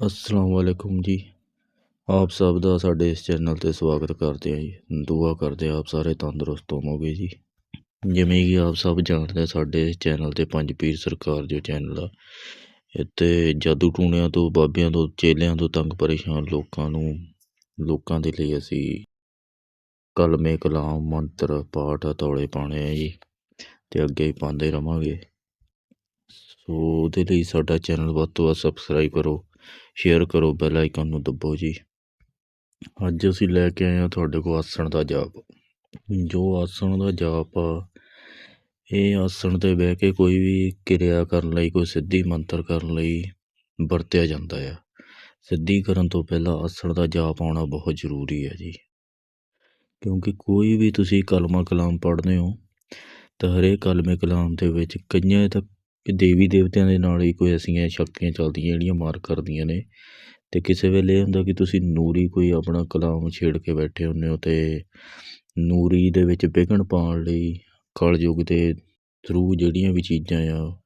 ਅਸਲਾਮ ਵਾਲੇਕੁਮ ਜੀ। ਆਪ ਸਭ ਦਾ ਸਾਡੇ ਇਸ ਚੈਨਲ ਤੇ ਸਵਾਗਤ ਕਰਦੇ ਹਾਂ ਜੀ। ਦੁਆ ਕਰਦੇ ਆਪ ਸਾਰੇ ਤੰਦਰੁਸਤ ਹੋਵੋਗੇ ਜੀ। ਜਿਵੇਂ ਕਿ ਆਪ ਸਭ ਜਾਣਦੇ ਸਾਡੇ ਇਸ ਚੈਨਲ ਤੇ ਪੰਜ ਪੀਰ ਸਰਕਾਰ ਜੋ ਚੈਨਲ ਆ, ਇੱਥੇ ਜਾਦੂ ਟੂਣਿਆਂ ਤੋਂ, ਬਾਬਿਆਂ ਤੋਂ, ਚੇਲਿਆਂ ਤੋਂ ਤੰਗ ਪਰੇਸ਼ਾਨ ਲੋਕਾਂ ਨੂੰ, ਲੋਕਾਂ ਦੇ ਲਈ ਅਸੀਂ ਕਲਮੇ, ਕਲਾਮ, ਮੰਤਰ, ਪਾਠ ਤੌਲੇ ਪਾਣੇ ਆ ਜੀ। ਤੇ ਅੱਗੇ ਵੀ ਪਾਉਂਦੇ ਰਵਾਂਗੇ। ਸੋ ਉਹਦੇ ਲਈ ਸਾਡਾ ਚੈਨਲ ਵੱਧ ਤੋਂ ਵੱਧ ਸਬਸਕ੍ਰਾਈਬ ਕਰੋ। ਸ਼ੇਅਰ ਕਰੋ ਬੈਲ ਆਈਕਨ ਨੂੰ ਦਬਾਓ ਜੀ। ਅੱਜ ਅਸੀਂ ਲੈ ਕੇ ਆਏ ਹਾਂ ਤੁਹਾਡੇ ਕੋਲ ਆਸਣ ਦਾ ਜਾਪ। ਜੋ ਆਸਣ ਦਾ ਜਾਪ ਆ, ਇਹ ਆਸਣ ਤੇ ਬਹਿ ਕੇ ਕੋਈ ਵੀ ਕਿਰਿਆ ਕਰਨ ਲਈ, ਕੋਈ ਸਿੱਧੀ ਮੰਤਰ ਕਰਨ ਲਈ ਵਰਤਿਆ ਜਾਂਦਾ ਆ। ਸਿੱਧੀ ਕਰਨ ਤੋਂ ਪਹਿਲਾਂ ਆਸਣ ਦਾ ਜਾਪ ਆਉਣਾ ਬਹੁਤ ਜ਼ਰੂਰੀ ਹੈ ਜੀ। ਕਿਉਂਕਿ ਕੋਈ ਵੀ ਤੁਸੀਂ ਕਲਮਾ ਕਲਾਮ ਪੜ੍ਹਦੇ ਹੋ, ਤਾਂ ਹਰੇਕ ਕਲਮੇ ਕਲਾਮ ਦੇ ਵਿੱਚ ਕਈਆਂ ਤੱਕ ਦੇਵੀ ਦੇਵਤਿਆਂ ਦੇ ਨਾਲ ਹੀ ਕੋਈ ਐਸੀਆਂ ਸ਼ਕਤੀਆਂ ਚੱਲਦੀਆਂ ਜਿਹੜੀਆਂ ਮਾਰ ਕਰਦੀਆਂ ਨੇ। ਅਤੇ ਕਿਸੇ ਵੇਲੇ ਇਹ ਹੁੰਦਾ ਕਿ ਤੁਸੀਂ ਨੂਰੀ ਕੋਈ ਆਪਣਾ ਕਲਾਮ ਛੇੜ ਕੇ ਬੈਠੇ ਹੁੰਦੇ ਹੋ ਅਤੇ ਨੂਰੀ ਦੇ ਵਿੱਚ ਵਿਘਨ ਪਾਉਣ ਲਈ ਕਲਯੁੱਗ ਦੇ ਥਰੂ ਜਿਹੜੀਆਂ ਵੀ ਚੀਜ਼ਾਂ ਆ,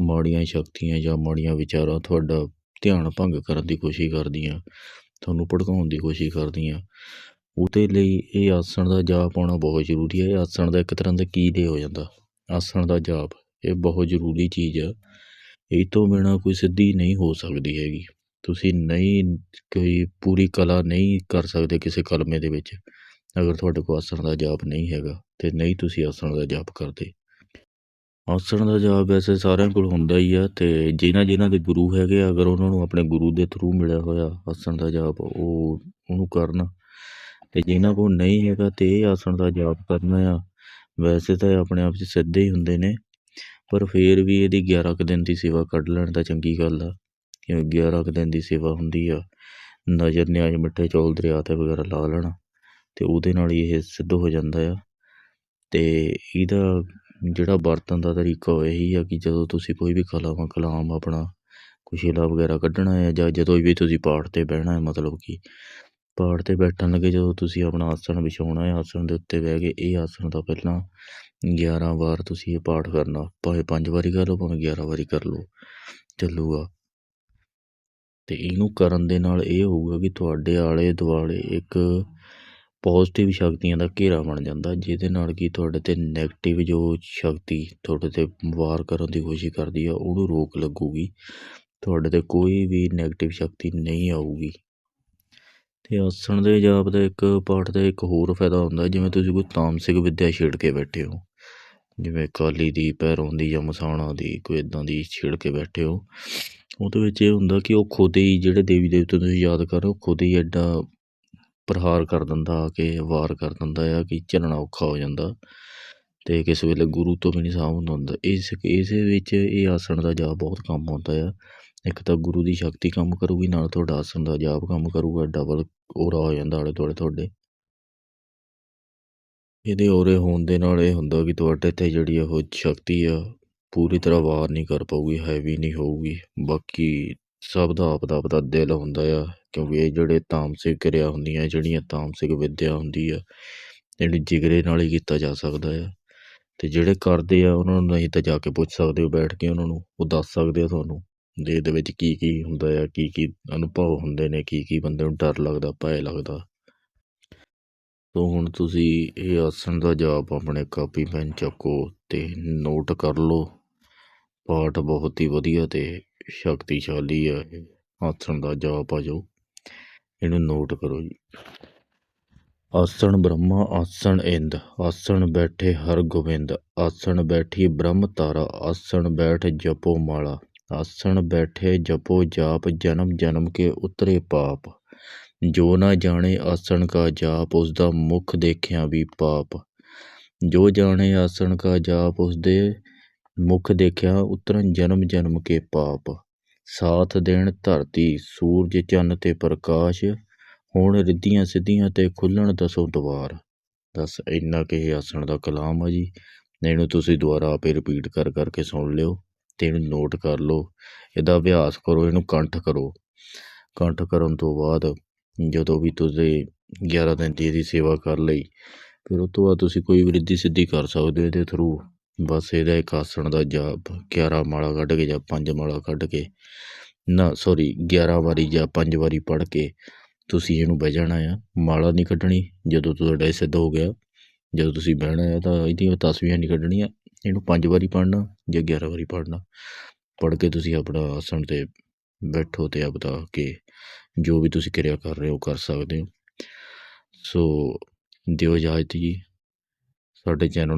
ਮਾੜੀਆਂ ਸ਼ਕਤੀਆਂ ਜਾਂ ਮਾੜੀਆਂ ਵਿਚਾਰਾਂ ਤੁਹਾਡਾ ਧਿਆਨ ਭੰਗ ਕਰਨ ਦੀ ਕੋਸ਼ਿਸ਼ ਕਰਦੀਆਂ, ਤੁਹਾਨੂੰ ਭੜਕਾਉਣ ਦੀ ਕੋਸ਼ਿਸ਼ ਕਰਦੀਆਂ, ਉਹਦੇ ਲਈ ਇਹ ਆਸਣ ਦਾ ਜਾਪ ਆਉਣਾ ਬਹੁਤ ਜ਼ਰੂਰੀ ਹੈ। ਇਹ ਆਸਣ ਦਾ ਇੱਕ ਤਰ੍ਹਾਂ ਦਾ ਕੀੜੇ ਹੋ ਜਾਂਦਾ? ਆਸਣ ਦਾ ਜਾਪ। ਇਹ ਬਹੁਤ ਜ਼ਰੂਰੀ ਚੀਜ਼ ਆ। ਇਹ ਤੋਂ ਬਿਨਾਂ ਕੋਈ ਸਿੱਧੀ ਨਹੀਂ ਹੋ ਸਕਦੀ ਹੈਗੀ। ਤੁਸੀਂ ਨਹੀਂ ਕੋਈ ਪੂਰੀ ਕਲਾ ਨਹੀਂ ਕਰ ਸਕਦੇ ਕਿਸੇ ਕਲਮੇ ਦੇ ਵਿੱਚ, ਅਗਰ ਤੁਹਾਡੇ ਕੋਲ ਆਸਣ ਦਾ ਜਾਪ ਨਹੀਂ ਹੈਗਾ ਤੇ ਨਹੀਂ ਤੁਸੀਂ ਆਸਣ ਦਾ ਜਾਪ ਕਰਦੇ। ਆਸਣ ਦਾ ਜਾਪ ਵੈਸੇ ਸਾਰਿਆਂ ਕੋਲ ਹੁੰਦਾ ਹੀ ਆ ਤੇ ਜਿਨ੍ਹਾਂ ਜਿਨ੍ਹਾਂ ਦੇ ਗੁਰੂ ਹੈਗੇ ਅਗਰ ਉਹਨਾਂ ਨੂੰ ਆਪਣੇ ਗੁਰੂ ਦੇ ਥਰੂ ਮਿਲਿਆ ਹੋਇਆ ਆਸਣ ਦਾ ਜਾਪ, ਉਹ ਉਹਨੂੰ ਕਰਨ। ਤੇ ਜਿਨ੍ਹਾਂ ਕੋਲ ਨਹੀਂ ਹੈਗਾ ਤੇ ਇਹ ਆਸਣ ਦਾ ਜਾਪ ਕਰਨਾ ਆ, ਵੈਸੇ ਤਾਂ ਆਪਣੇ ਆਪ 'ਚ ਸਿੱਧੇ ਹੀ ਹੁੰਦੇ ਨੇ। ਪਰ ਫਿਰ ਵੀ ਇਹਦੀ 11 ਕੁ ਦਿਨ ਦੀ ਸੇਵਾ ਕੱਢ ਲੈਣ ਤਾਂ ਚੰਗੀ ਗੱਲ ਆ। ਕਿਉਂ 11 ਕੁ ਦਿਨ ਦੀ ਸੇਵਾ ਹੁੰਦੀ ਆ, ਨਜ਼ਰ ਨਿਆਜ਼ ਮਿੱਠੇ ਚੌਲ ਦਰਿਆ ਤੇ ਵਗੈਰਾ ਲਾ ਲੈਣਾ ਤੇ ਉਹਦੇ ਨਾਲ ਹੀ ਇਹ ਸਿੱਧ ਹੋ ਜਾਂਦਾ ਆ। ਤੇ ਇਹਦਾ ਜਿਹੜਾ ਵਰਤਣ ਦਾ ਤਰੀਕਾ ਉਹ ਇਹੀ ਆ ਕਿ ਜਦੋਂ ਤੁਸੀਂ ਕੋਈ ਵੀ ਕਲਾਮ ਕਲਾਮ ਆਪਣਾ ਕੁਸ਼ੀਲਾ ਵਗੈਰਾ ਕੱਢਣਾ ਹੈ ਜਾਂ ਜਦੋਂ ਵੀ ਤੁਸੀਂ ਪਾਠ ਤੇ ਬਹਿਣਾ ਹੈ ਮਤਲਬ ਕਿ ਪਾਠ ਤੇ ਬੈਠਣ ਲੱਗੇ ਜਦੋਂ ਤੁਸੀਂ ਆਪਣਾ ਆਸਣ ਵਿਛਾਉਣਾ ਹੈ, ਆਸਣ ਦੇ ਉੱਤੇ ਬਹਿ ਕੇ ਇਹ ਆਸਣ ਦਾ ਪਹਿਲਾਂ 11 ਵਾਰ ਤੁਸੀਂ ਇਹ ਪਾਠ ਕਰਨਾ, ਭਾਵੇਂ ਪੰਜ ਵਾਰੀ ਕਰ ਲਓ, ਭਾਵੇਂ 11 ਵਾਰੀ ਕਰ ਲਓ, ਚੱਲੂਗਾ। ਤੇ ਇਹਨੂੰ ਕਰਨ ਦੇ ਨਾਲ ਇਹ ਹੋਊਗਾ ਕਿ ਤੁਹਾਡੇ ਆਲੇ ਦੁਆਲੇ ਇੱਕ ਪੋਜ਼ਿਟਿਵ ਸ਼ਕਤੀਆਂ ਦਾ ਘੇਰਾ ਬਣ ਜਾਂਦਾ, ਜਿਹਦੇ ਨਾਲ ਕਿ ਤੁਹਾਡੇ ਤੇ ਨੈਗੇਟਿਵ ਜੋ ਸ਼ਕਤੀ ਤੁਹਾਡੇ ਤੇ ਵਾਰ ਕਰਨ ਦੀ ਕੋਸ਼ਿਸ਼ ਕਰਦੀ ਆ, ਉਹਨੂੰ ਰੋਕ ਲੱਗੂਗੀ। ਤੁਹਾਡੇ ਤੇ ਕੋਈ ਵੀ ਨੈਗੇਟਿਵ ਸ਼ਕਤੀ ਨਹੀਂ ਆਊਗੀ। ਤੇ ਆਸਣ ਦੇ ਜਾਪ ਦਾ ਇੱਕ ਪਾਠ ਦਾ ਇੱਕ ਹੋਰ ਫਾਇਦਾ ਹੁੰਦਾ ਜਿਵੇਂ ਤੁਸੀਂ ਕੋਈ ਤਾਮਸਿਕ ਵਿੱਦਿਆ ਛੇੜ ਕੇ ਬੈਠੇ ਹੋ। ਜਿਵੇਂ ਕਾਲੀ ਦੀ, ਭੈਰੋਂ ਦੀ ਜਾਂ ਮਸਾਣਾ ਦੀ, ਕੋਈ ਇਦਾਂ ਦੀ ਛੇੜ ਕੇ ਬੈਠੇ ਹੋ। ਉਹਦੇ ਵਿੱਚ ਇਹ ਹੁੰਦਾ ਕਿ ਉਹ ਖੁਦ ਹੀ ਜਿਹੜੇ ਦੇਵੀ ਦੇਵਤੇ ਤੁਸੀਂ ਯਾਦ ਕਰ ਰਹੇ ਹੋ, ਖੁਦ ਹੀ ਐਡਾ ਪ੍ਰਹਾਰ ਕਰ ਦਿੰਦਾ ਆ ਕੇ ਵਾਰ ਕਰ ਦਿੰਦਾ ਆ ਕਿ ਚੱਲਣਾ ਔਖਾ ਹੋ ਜਾਂਦਾ। ਤੇ ਕਿਸੇ ਵੇਲੇ ਗੁਰੂ ਤੋਂ ਵੀ ਨਹੀਂ ਸਾਂਭ ਹੁੰਦਾ ਇਸ, ਇਸੇ ਵਿੱਚ ਇਹ ਆਸਣ ਦਾ ਜਾਪ ਬਹੁਤ ਕੰਮ ਆਉਂਦਾ ਆ। ਇੱਕ ਤਾਂ ਗੁਰੂ ਦੀ ਸ਼ਕਤੀ ਕੰਮ ਕਰੂਗੀ, ਨਾਲ ਤੁਹਾਡਾ ਆਸਣ ਦਾ ਜਾਪ ਕੰਮ ਕਰੂਗਾ ਡਬਲ ਔਰਾ ਹੋ ਜਾਂਦਾ ਆਲੇ ਦੁਆਲੇ ਤੁਹਾਡੇ। ਇਹਦੇ ਔਰੇ ਹੋਣ ਦੇ ਨਾਲ ਇਹ ਹੁੰਦਾ ਕਿ ਤੁਹਾਡੇ ਤੇ ਜਿਹੜੀ ਉਹ ਸ਼ਕਤੀ ਆ, ਪੂਰੀ ਤਰ੍ਹਾਂ ਵਾਰ ਨਹੀਂ ਕਰ ਪਾਊਗੀ ਹੈਵੀ ਨਹੀਂ ਹੋਊਗੀ। ਬਾਕੀ ਸਭ ਦਾ ਆਪਦਾ ਆਪਦਾ ਦਿਲ ਹੁੰਦਾ ਆ, ਕਿਉਂਕਿ ਇਹ ਜਿਹੜੇ ਤਾਮਸਿਕ ਕਿਰਿਆ ਹੁੰਦੀਆਂ, ਜਿਹੜੀਆਂ ਤਾਮਸਿਕ ਵਿੱਦਿਆ ਹੁੰਦੀ ਆ ਜਿਹੜੀ ਜਿਗਰੇ ਨਾਲ ਹੀ ਕੀਤਾ ਜਾ ਸਕਦਾ ਆ। ਤੇ ਜਿਹੜੇ ਕਰਦੇ ਆ, ਉਹਨਾਂ ਨੂੰ ਨਹੀਂ ਤਾਂ ਜਾ ਕੇ ਪੁੱਛ ਸਕਦੇ ਹੋ, ਬੈਠ ਕੇ ਉਹਨਾਂ ਨੂੰ, ਉਹ ਦੱਸ ਸਕਦੇ ਆ ਤੁਹਾਨੂੰ। ਦੇ ਇਹਦੇ ਵਿੱਚ ਕੀ ਕੀ ਹੁੰਦਾ ਆ, ਕੀ ਕੀ ਅਨੁਭਵ ਹੁੰਦੇ ਨੇ, ਕੀ ਕੀ ਬੰਦੇ ਨੂੰ ਡਰ ਲੱਗਦਾ, ਭੈ ਲੱਗਦਾ? ਸੋ ਹੁਣ ਤੁਸੀਂ ਇਹ ਆਸਣ ਦਾ ਜਾਪ ਆਪਣੇ ਕਾਪੀ, ਪੈਨ ਚੱਕੋ ਤੇ ਨੋਟ ਕਰ ਲਓ। ਪਾਠ ਬਹੁਤ ਹੀ ਵਧੀਆ ਤੇ ਸ਼ਕਤੀਸ਼ਾਲੀ ਆ ਇਹ ਆਸਣ ਦਾ ਜਾਪ ਆ ਜੋ। ਇਹਨੂੰ ਨੋਟ ਕਰੋ ਜੀ। ਆਸਣ ਬ੍ਰਹਮਾ, ਆਸਣ ਇੰਦ, ਆਸਣ ਬੈਠੇ ਹਰ ਗੋਬਿੰਦ ਆਸਣ ਬੈਠੀ ਬ੍ਰਹਮ ਤਾਰਾ ਆਸਣ ਬੈਠ ਜਪੋ ਮਾਲਾ। ਆਸਣ ਬੈਠੇ ਜਪੋ ਜਾਪ, ਜਨਮ ਜਨਮ ਕੇ ਉਤਰੇ ਪਾਪ। ਜੋ ਨਾ ਜਾਣੇ ਆਸਣ ਕਾ ਜਾਪ, ਉਸ ਦਾ ਮੁਖ ਦੇਖਿਆ ਵੀ ਪਾਪ। ਜੋ ਜਾਣੇ ਆਸਣ ਕਾ ਜਾਪ, ਉਸ ਦੇ ਮੁਖ ਦੇਖਿਆ ਉਤਰਨ ਜਨਮ ਜਨਮ ਕੇ ਪਾਪ। ਸਾਥ ਦੇਣ ਧਰਤੀ, ਸੂਰਜ ਚੰਨ ਤੇ ਪ੍ਰਕਾਸ਼, ਹੁਣ ਰਿੱਧੀਆਂ ਸਿੱਧੀਆਂ ਤੇ ਖੁੱਲਣ ਦਸੋ ਦਵਾਰ। ਦੱਸ, ਇੰਨਾ ਕਿ ਇਹ ਆਸਣ ਦਾ ਕਲਾਮ ਆ ਜੀ? ਇਹਨੂੰ ਤੁਸੀਂ ਦੁਬਾਰਾ ਆਪੇ ਰਿਪੀਟ ਕਰ ਕਰਕੇ ਸੁਣ ਲਿਓ। ਅਤੇ ਇਹਨੂੰ ਨੋਟ ਕਰ ਲਓ, ਇਹਦਾ ਅਭਿਆਸ ਕਰੋ, ਇਹਨੂੰ ਕੰਠ ਕਰੋ। ਕੰਠ ਕਰਨ ਤੋਂ ਬਾਅਦ ਜਦੋਂ ਵੀ ਤੁਸੀਂ 11 ਦਿਨ ਦੀ ਇਹਦੀ ਸੇਵਾ ਕਰ ਲਈ, ਫਿਰ ਉਸ ਤੋਂ ਬਾਅਦ ਤੁਸੀਂ ਕੋਈ ਵੀ ਰਿੱਧੀ ਸਿੱਧੀ ਕਰ ਸਕਦੇ ਹੋ ਇਹਦੇ ਥਰੂ ਬਸ ਇਹਦਾ ਇੱਕ ਆਸਣ ਦਾ ਜਾਪ 11 ਮਾਲਾ ਕੱਢ ਕੇ ਜਾਂ ਪੰਜ ਮਾਲਾ ਕੱਢ ਕੇ, ਨਾ ਸੌਰੀ 11 ਵਾਰੀ ਜਾਂ 5 ਵਾਰੀ ਪੜ੍ਹ ਕੇ ਤੁਸੀਂ ਇਹਨੂੰ ਬਹਿ ਜਾਣਾ ਆ। ਮਾਲਾ ਨਹੀਂ ਕੱਢਣੀ, ਜਦੋਂ ਤੁਹਾਡਾ ਸਿੱਧ ਹੋ ਗਿਆ, ਜਦੋਂ ਤੁਸੀਂ ਬਹਿਣਾ ਆ ਤਾਂ ਇਹਦੀਆਂ ਤਸਵੀਆਂ ਨਹੀਂ ਕੱਢਣੀਆਂ। ਇਹਨੂੰ ਪੰਜ ਵਾਰੀ ਪੜ੍ਹਨਾ ਜਾਂ 11 ਵਾਰੀ ਪੜ੍ਹਨਾ। ਪੜ੍ਹ ਕੇ ਤੁਸੀਂ ਆਪਣਾ ਆਸਣ 'ਤੇ ਬੈਠੋ ਅਤੇ ਆਪਦਾ ਕਿ ਜੋ ਵੀ ਤੁਸੀਂ ਕਿਰਿਆ ਕਰ ਰਹੇ ਹੋ ਕਰ ਸਕਦੇ ਹੋ। ਸੋ ਦਿਓ ਇਜਾਜ਼ਤ ਜੀ। ਸਾਡੇ ਚੈਨਲ ਨੂੰ